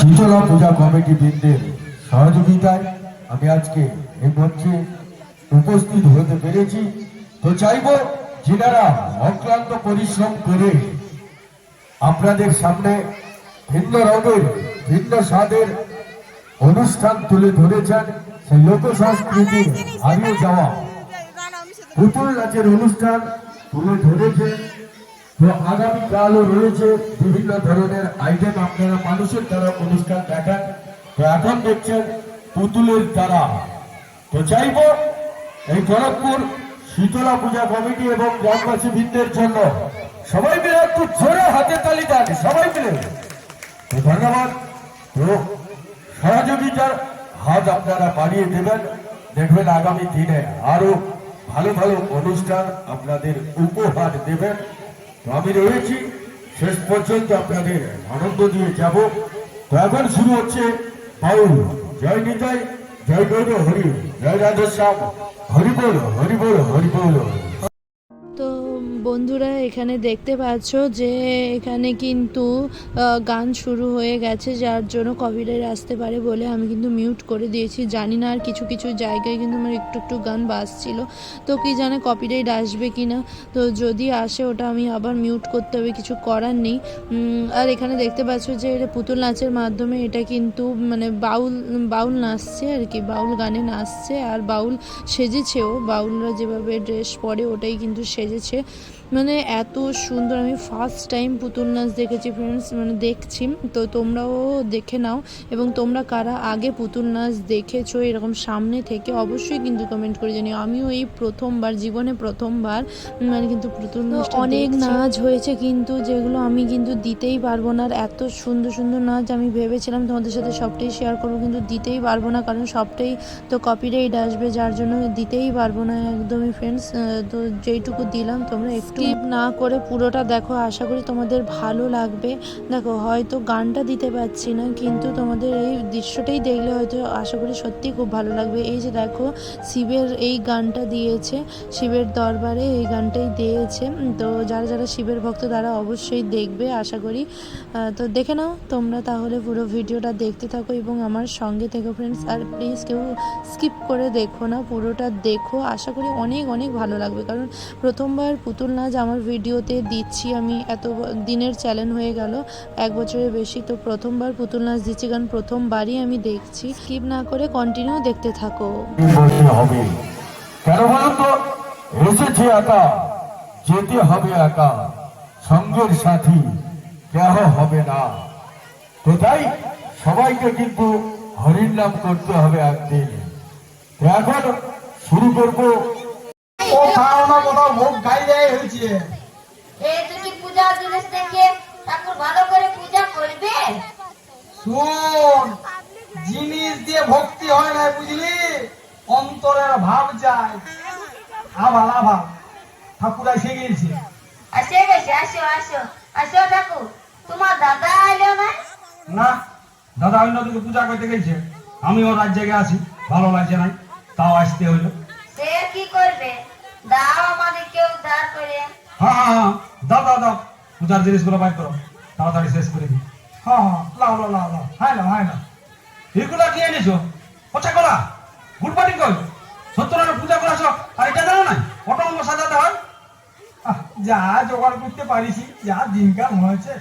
শীতলা পূজা committee বৃন্দের সহযোগিতায় আমি আজকে এই মঞ্চে উপস্থিত হতে পেরেছি। তো চাইব যিনারা অক্লান্ত পরিশ্রম করে আপনাদের সামনে ভিন্ন রঙের, ভিন্ন স্বাদের অনুষ্ঠান তুলে ধরেছেন, সেই লোক সংস্কৃতির হারিয়ে যাওয়া পুতুল নাচের অনুষ্ঠান তুলে ধরেছে তো আগামীকালও রয়েছে বিভিন্ন ধরনের আইটেম আপনারা মানুষের দ্বারা অনুষ্ঠান দেখান। তো এখন দেখছেন পুতুলের দ্বারা তো চাইব এই খড়গপুর শীতলা পূজা কমিটি এবং গ্রামবাসী বৃন্দের জন্য সবাই মিলে একটু জোরে হাতে তালি দেন, সবাই মিলে। তো ধন্যবাদ। তো সহযোগিতার হাত আপনারা বাড়িয়ে দেবেন। দেখবেন আগামী দিনে আরও ভালো ভালো অনুষ্ঠান আপনাদের উপহার দেবেন। তো আমি রয়েছি। শেষ পর্যন্ত আপনাদের আনন্দ দিয়ে যাব। তো এখন শুরু হচ্ছে বাউল। জয় নিতাই, জয় গৌর, হরি। জয় রাধেশ্যাম। হরি বল হরি বল হরি বল। তো বন্ধুরা, এখানে দেখতে পাচ্ছ যে এখানে কিন্তু গান শুরু হয়ে গেছে, যার জন্য কপিরাইট আসতে পারে বলে আমি কিন্তু মিউট করে দিয়েছি। জানি না আর কিছু কিছু জায়গায় কিন্তু আমার একটু একটু গান বাজছিল। তো কি জানে কপিরাইট আসবে কি না তো যদি আসে, ওটা আমি আবার মিউট করতে হবে, কিছু করার নেই। আর এখানে দেখতে পাচ্ছ যে এটা পুতুল নাচের মাধ্যমে এটা কিন্তু মানে বাউল বাউল নাচছে আর কি, বাউল গানে নাচছে আর বাউল সেজেছেও। বাউলরা যেভাবে ড্রেস পরে, ওটাই কিন্তু সেজেছে। মানে এত সুন্দর আমি ফার্স্ট টাইম পুতুল নাচ দেখেছি ফ্রেন্ডস মানে দেখছি। তো তোমরাও দেখে নাও এবং তোমরা কারা আগে পুতুল নাচ দেখেছ এরকম সামনে থেকে অবশ্যই কিন্তু কমেন্ট করে জানিও। আমিও এই প্রথমবার জীবনে প্রথমবার মানে কিন্তু পুতুল নাচ অনেক নাচ হয়েছে কিন্তু যেগুলো আমি কিন্তু দিতেই পারব না আর এত সুন্দর সুন্দর নাচ আমি ভেবেছিলাম তোমাদের সাথে সবটাই শেয়ার করব কিন্তু দিতেই পারব না কারণ সবটাই তো কপিরাইট আসবে যার জন্য দিতেই পারব না একদমই ফ্রেন্ডস তো যেইটুকু দিলাম তোমরা একটু না করে পুরোটা দেখো, আশা করি তোমাদের ভালো লাগবে। দেখো, হয়তো গানটা দিতে পারছি না, কিন্তু তোমাদের এই দৃশ্যটাই দেখলে হয়তো আশা করি সত্যি খুব ভালো লাগবে। এই যে দেখো, শিবের এই গানটা দিয়েছে, শিবের দরবারে এই গানটাই দিয়েছে। তো যারা যারা শিবের ভক্ত, তারা অবশ্যই দেখবে, আশা করি। তো দেখে নাও, তোমরা তাহলে পুরো ভিডিওটা দেখতে থাকো এবং আমার সঙ্গে থেকো ফ্রেন্ডস আর প্লিজ কেউ স্কিপ করে দেখো না, পুরোটা দেখো। আশা করি অনেক অনেক ভালো লাগবে, কারণ প্রথমবার পুতুল নাচ আমার ভিডিওতে দিচ্ছি, আমি এত দিনের চ্যালেঞ্জ হয়ে গেল, এক বছরের বেশি। তো প্রথমবার পুতুল নাচ দিচ্ছি, কারণ প্রথমবারই আমি দেখছি। স্কিপ না করে কন্টিনিউ দেখতে থাকো। কেন বলুন তো? এসেছে একা, যেতে হবে একা। সঙ্গের সাথী, কেহ হবে না। তো তাই সবাইকে কিন্তু হরির নাম করতে হবে একদিন। এখন শুরু করব কোথাও না কোথাও ভোগ গাই দেয় হয়েছে এই দুটি পূজা জিনিস দেখে ঠাকুর ভালো করে পূজা করবে? শোন জিনিস দিয়ে ভক্তি হয় না বুঝলি? অন্তরের ভাব যায়। আভাল আভাল ঠাকুর এসে গিয়েছে। আসে গেছে আসো আসো আসো ঠাকুর। তোমার দাদা এলো না? না দাদা অন্যদিকে পূজা করতে গেছে। আমি ওর রাজ্যে আছি ভালো লাগছে নাই তাও আসতে হইল সে কি করবে? দাও হ্যাঁ হ্যাঁ হ্যাঁ। জিনিসগুলো বাইর করো। তাড়াতাড়ি শেষ করে দিই। যা জোগাড় করতে পারিছি, যা দিনকাল হয়েছে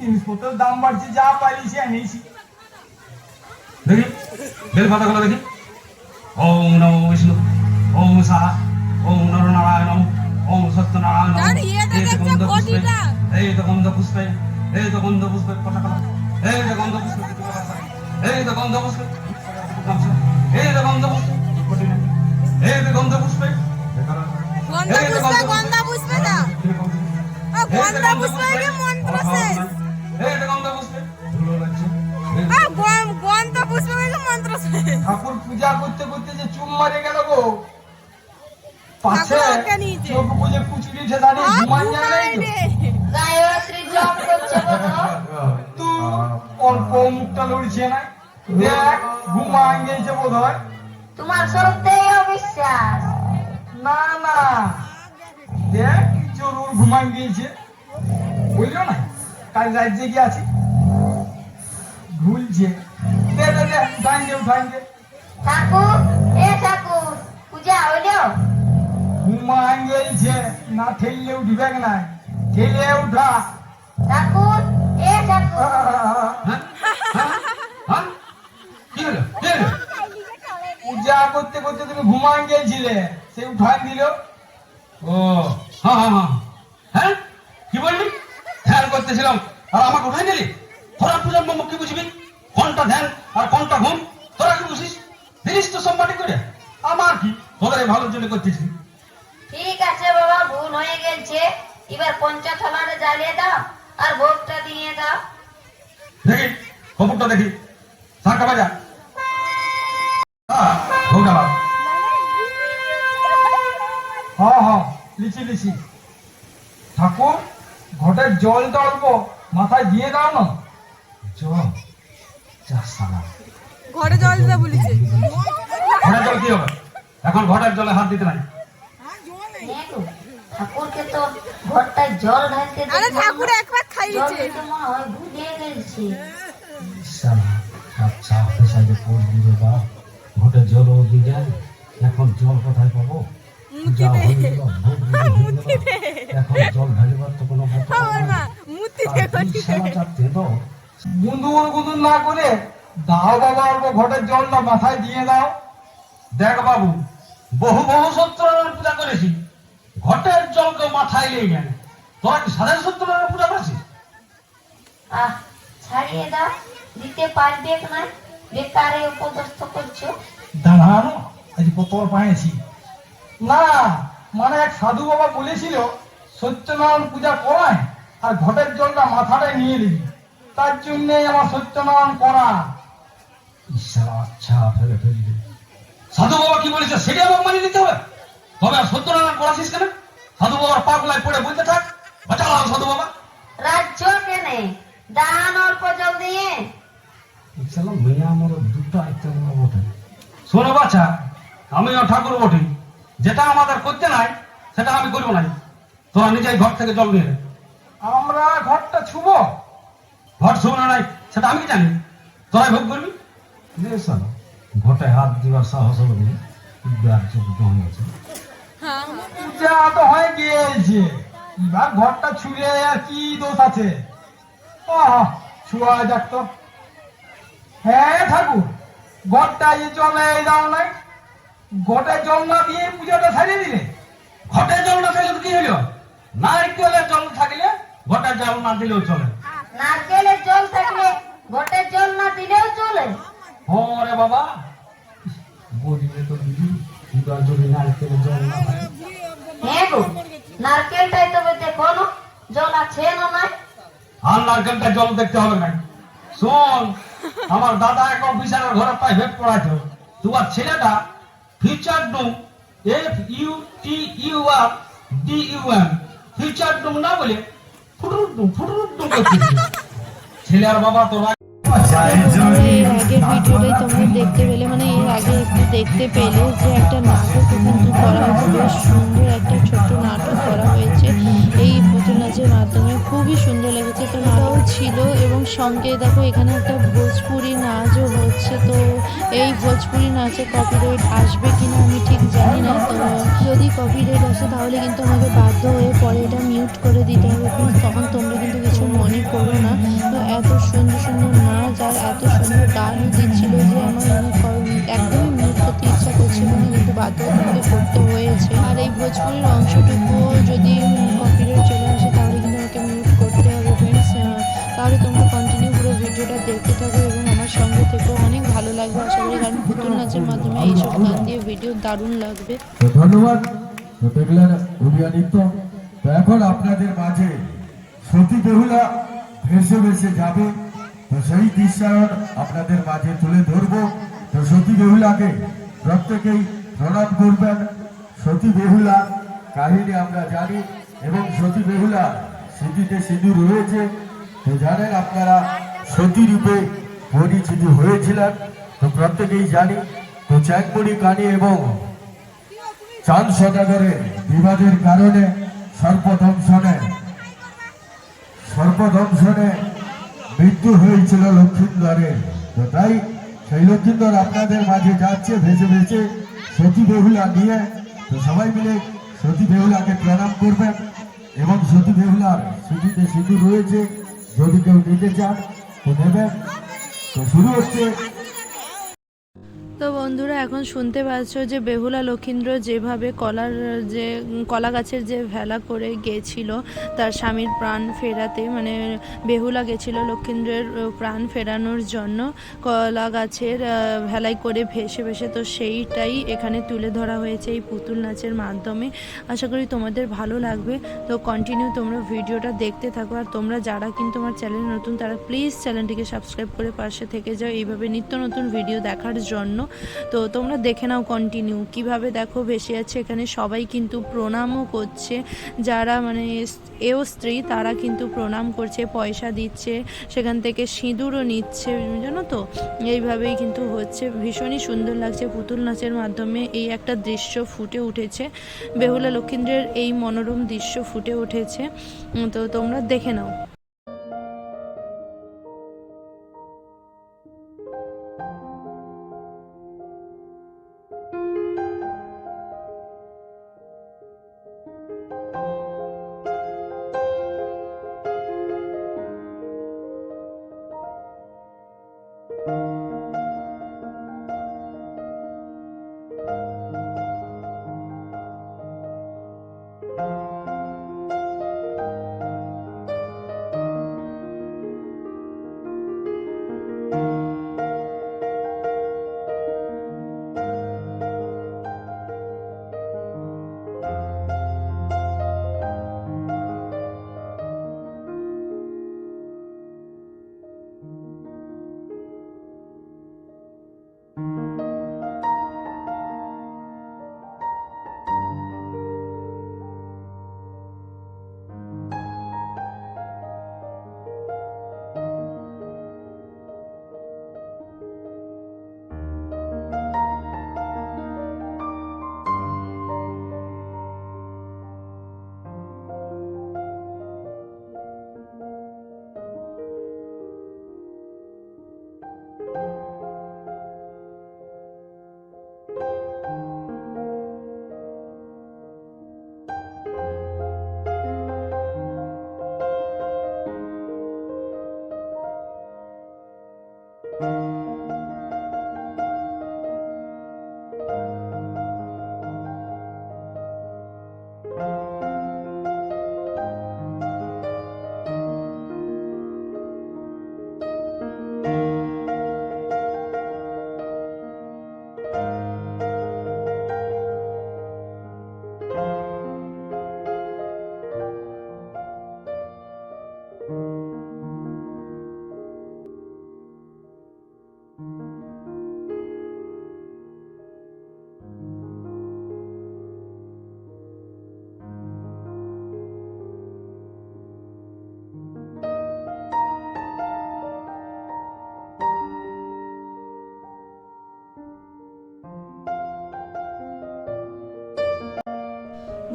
জিনিসপত্রের দাম বাড়ছে, যা পারিছি এনেছি। দেখি, বেল পাতাগুলো দেখি। ওম নমো বিষ্ণু, ওম সাহা। ওম নরনারায়ণ ওম সত্যনারায়ণ এই তো গন্ধ পুষ্পে এই তো গন্ধ পুষ্পে এই তো গন্ধ পুষ্পে কথা কথা এই তো গন্ধ পুষ্পে এই তো গন্ধ পুষ্পে এই তো গন্ধ পুষ্পে এই তো গন্ধ পুষ্পে গন্ধ পুষ্পে গন্ধ পুষ্পে কি মন্ত্র শেষ? এই তো গন্ধ পুষ্পে ও গন্ধ পুষ্পে মন্ত্র শেষ? ঠাকুর পূজা করতে করতে যে চুম মারে গেল গো। করছে অল্প মুখটা লড়ছে না। দেখ ঘুমান গেছে বোধ তোমার সত্যিই অবিশ্বাস। না না। দেখ জরুর ঘুমান গিয়েছে। বুঝলো না? কাল রাজ্যে গিয়ে আছি। ঘুলছে দে দে দে উঠাই দে উঠাই দে। ঠাকুর ঠাকুর না ঠেললে উঠবে না ঠেলে উঠা। ঠাকুর এ ঠাকুর। পূজা করতে করতে তুমি ঘুমাই গেছিলে সে উঠাই দিল। ও হ্যাঁ হ্যাঁ হ্যাঁ হ্যাঁ? কি বললি? ধ্যান করতেছিলাম। আর আমাকে উঠাই দিলি? তোরা পূজার মম্ম কি বুঝবি? কোনটা ধ্যান আর কোনটা ঘুম? তোরা কি বুঝিস? জিনিস তো সম্পাটি করে। আমার কি? তোদের ভালোর জন্য করতেছি। হয়ে গেছে এবার পঞ্চথলাটা জ্বালিয়ে দাও আর ভোগটা দিয়ে দাও। দেখি খবরটা দেখি। শাঁখা বাজা হ্যাঁ হোক হ্যাঁ হ্যাঁ লিচি লিচি। ঠাকুর ঘটের জল অল্প মাথায় দিয়ে দাও না। জল যা সালা। ঘরে জল দিতে বলেছে। ঘটের জল কি হবে? এখন ঘটের জলে হাত দিতে নাই। ঠাকুরকে তো ঘরটায় জল ঢালতে আরে ঠাকুর না। একবার খাইয়েছে। মনে হয় ভুলিয়ে গেছি। আচ্ছা কোন দিবে বা এখন জল কোথায় পাবো। এখন জল ঢালিবার তো কোনো না করে দাও বাবা অল্প ঘটের জলটা মাথায় দিয়ে দাও। দেখ বাবু বহু বহু সত্যনারায়ণ পূজা করেছি। ঘটের জলকে মাথায় নেই কেন তোরা কি সাধারণ সত্যনারায়ণ পূজা করেছিস আহ ছাড়িয়ে দাও দিতে পারবে না বেকারে উপদস্থ করছ। দাঁড়ানো আজ বোতল পাইছি না মানে এক সাধু বাবা বলেছিল সত্যনারায়ণ পূজা করায় আর ঘটের জলটা মাথাটায় নিয়ে দিবি তার জন্যই আমার সত্যনারায়ণ করা। আচ্ছা ফেলে ফেলবে। সাধু বাবা কি বলেছে সেটা আমাকে মানিয়ে নিতে হবে? তবে আর সত্যনারায়ণ করাছিস কেন? সাধু বাবার পাগলায় পড়ে বলতে থাক। বাঁচাও সাধু বাবা। রাজ্য কেনে? দান অল্প জল দিয়ে। চলো মেয়ে আমার দুটো আইতে বটে। শোনো বাচ্চা আমিও ঠাকুর বটে। যেটা আমাদের করতে নাই সেটা আমি করব নাই। তোরা নিজেই ঘর থেকে জল নিয়ে নে। আমরা ঘরটা ছুব? ঘর ছুব না নাই সেটা আমি জানি। তোরাই ভোগ করবি? ঘটে হাত দিবার সাহস হবে না। হয়েছে। পূজা তো হয়ে গিয়েছে। এবার ঘরটা ছুঁড়ে আর কি দোষ আছে? ছুয়া যাক তো। হ্যাঁ ঠাকুর ঘরটা এই জলে দাও নাই ঘটে জল না দিয়ে পূজাটা সারিয়ে দিলে। ঘটে জল না থাকলে কি হলো? নারকেলের জল থাকলে ঘটে জল না দিলেও চলে। নারকেলের জল থাকলে ঘটের জল না দিলেও চলে। ওরে বাবা বলিলে তো। জল হ্যাঁ গো নারকেলটাই তবে দেখো না জল আছে না নাই? আর নারকেলটা জল দেখতে হবে না শোন আমার দাদা এক অফিসারের ঘরে প্রাইভেট পড়াইতো। তোমার ছেলেটা ফিচার ডুম F U T U R D U M feature ডুম না বলে ফুটুর ডুম ফুটুর ডুম করতেছিল। ছেলে আর বাবা তো রাগ- এর আগের ভিডিওটাই তোমরা দেখতে পেলে মানে এর আগে একটু দেখতে পেলে যে একটা নাটক কিন্তু করা হয়েছে, বেশ সুন্দর একটা ছোট্ট নাটক করা হয়েছে। এই পুতুল নাচের মাধ্যমে খুবই সুন্দর লেগেছে। তো নাটক ছিল এবং সঙ্গে দেখো এখানে একটা ভোজপুরি নাচও হচ্ছে। তো এই ভোজপুরি নাচে কপিরাইট আসবে কিনা আমি ঠিক জানি না। তো যদি কপিরাইট আসে তাহলে কিন্তু আমাকে বাধ্য হয়ে পরে এটা মিউট করে দিতে হবে। তখন তোমরা কিন্তু কিছু মনে করো না। তো এত সুন্দর সুন্দর নাচ গানও দিচ্ছিল যে আমার একদমই মিউট করতে ইচ্ছা করছিল না, কিন্তু বাধ্য হয়ে করতে হয়েছে। আর এই ভোজপুরের অংশটুকু যদি কপিরাইট চলে আসে, তাহলে কিন্তু আমাকে মিউট করতে হবে ফ্রেন্ডস তাহলে তোমরা কন্টিনিউ পুরো ভিডিওটা দেখতে থাকো এবং আমার সঙ্গে থেকেও অনেক ভালো লাগবে, আশা করি কারণ পুতুল নাচের মাধ্যমে এইসব গান দিয়ে ভিডিও দারুণ লাগবে। ধন্যবাদ এখন আপনাদের মাঝে সতী বেহুলা ভেসে ভেসে যাবে। তো সেই দৃশ্যায়ন আপনাদের মাঝে তুলে ধরবো। তো সতী বেহুলাকে প্রত্যেকেই প্রণাম করবেন। সতী বেহুলা কাহিনী আমরা জানি এবং সতী বেহুলা স্মৃতিতে সিঁদুর রয়েছে। তো জানেন আপনারা সতী রূপে পরিচিত হয়েছিলেন। তো প্রত্যেকেই জানি। তো চ্যাংমণি কানি এবং চাঁদ সদাগরের বিবাদের কারণে সর্পদংশনে সর্পদংশনে মৃত্যু হয়েছিল লক্ষ্মীন্দরের তো তাই সেই লক্ষ্মীন্দর আপনাদের মাঝে যাচ্ছে, ভেসে ভেসে সতী বেহুলা নিয়ে। তো সবাই মিলে সতী বেহুলাকে প্রণাম করবেন এবং সতী বেহুলার সিঁথিতে সিঁদুর রয়েছে। যদি কেউ নিতে চান, তো নেবেন। তো শুরু হচ্ছে তো বন্ধুরা, এখন শুনতে পাচ্ছ যে বেহুলা লক্ষীন্দ্র যেভাবে কলার যে, কলা গাছের যে ভেলা করে গেছিল, তার স্বামীর প্রাণ ফেরাতে মানে বেহুলা গেছিল লক্ষীন্দ্রের প্রাণ ফেরানোর জন্য কলা গাছের ভেলায় করে ভেসে ভেসে তো সেইটাই এখানে তুলে ধরা হয়েছে এই পুতুল নাচের মাধ্যমে। আশা করি তোমাদের ভালো লাগবে। তো কন্টিনিউ তোমরা ভিডিওটা দেখতে থাকো। আর তোমরা যারা কিন্তু আমার চ্যানেল নতুন, তারা প্লিজ চ্যানেলটিকে সাবস্ক্রাইব করে পাশে থেকে যাও। এইভাবে নিত্য নতুন ভিডিও দেখার জন্য তো তোমরা দেখে নাও কন্টিনিউ কীভাবে দেখো, ভেসে যাচ্ছে এখানে। সবাই কিন্তু প্রণামও করছে। যারা মানে এও স্ত্রী, তারা কিন্তু প্রণাম করছে, পয়সা দিচ্ছে, সেখান থেকে সিঁদুরও নিচ্ছে, জানো তো? এইভাবেই কিন্তু হচ্ছে। ভীষণই সুন্দর লাগছে পুতুল নাচের মাধ্যমে। এই একটা দৃশ্য ফুটে উঠেছে। বেহুলা লক্ষীন্দ্রের এই মনোরম দৃশ্য ফুটে উঠেছে। তো তোমরা দেখে নাও।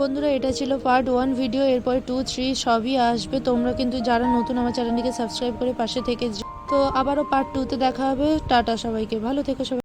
বন্ধুরা, এটা ছিল পার্ট ওয়ান ভিডিও এরপর টু থ্রি সবই আসবে। তোমরা কিন্তু যারা নতুন আমার চ্যানেলটিকে সাবস্ক্রাইব করে পাশে থেকে তো আবারও পার্ট টুতে দেখা হবে। টাটা সবাইকে, ভালো থেকো সবাই।